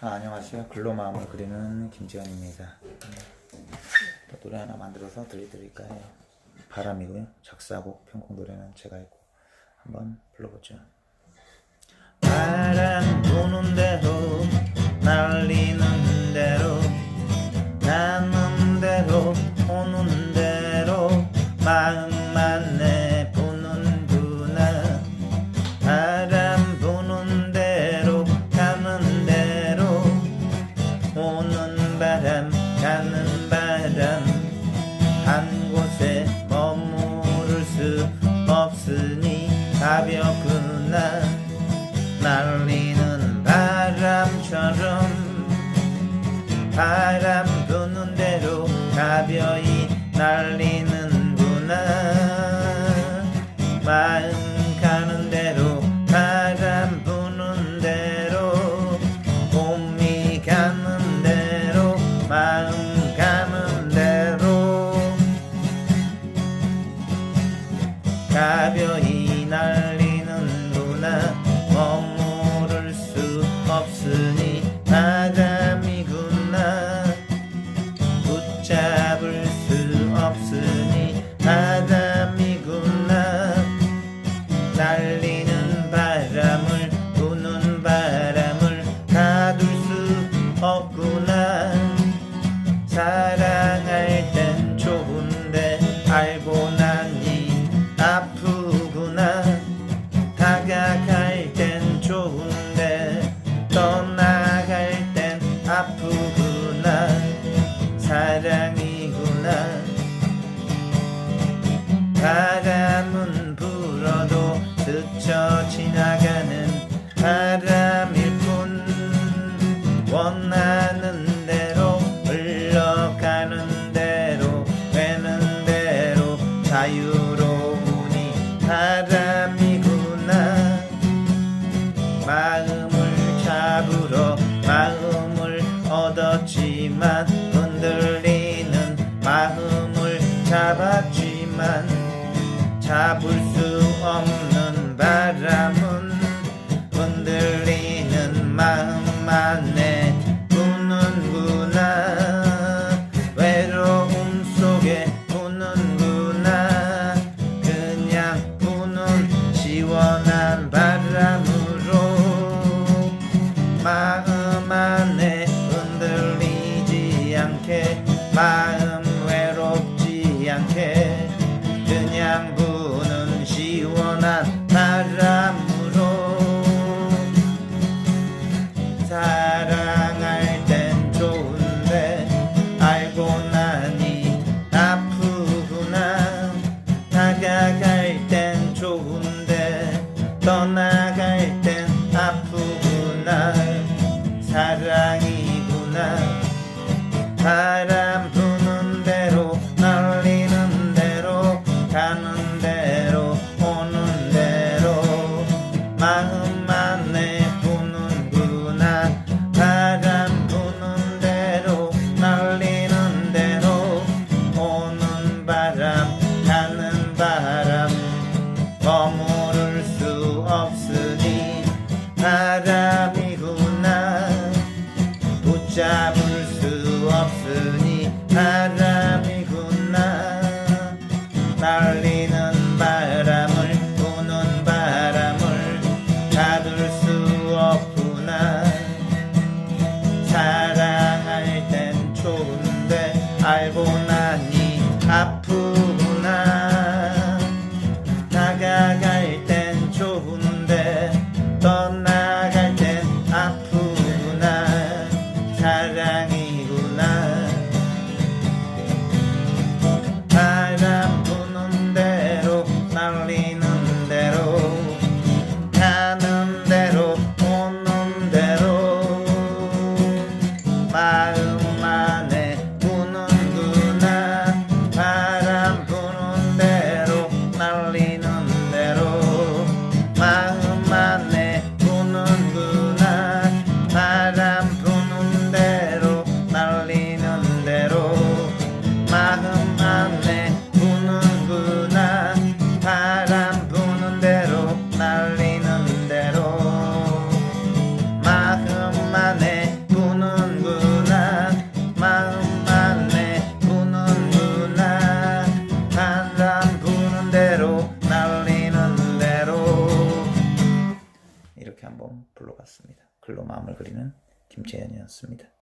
아, 안녕하세요. 글로 마음을 그리는 김지현입니다. 또 노래 하나 만들어서 들려드릴까 해요. 바람이고요. 작사곡, 편곡 노래는 제가 했고 한번 불러보죠. 바람 부는 대로 날리는 가볍구나 날리는 바람처럼. 바람 부는 대로 가벼이 날리는구나 마음 가는 대로 바람 부는 대로 봄이 가는 대로 마음 가는 대로. 가벼이 날 사랑이구나. 바람은 불어도 스쳐 지나가는 바람일 뿐. 원하는 대로 흘러가는 대로 되는 대로 자유로우니 바람 마음 외롭지 않게 그냥 부는 시원한 바람으로 사랑할 땐 좋은데 알고 나니 아프구나. 다가갈 땐 좋은데 떠나갈 바람 부는 대로 날리는 대로 가는 대로 오는 대로. 마음 안에 부는구나 바람 부는 대로 날리는 대로. 오는 바람 가는 바람 devenir. 마음을 그리는 김재현이었습니다.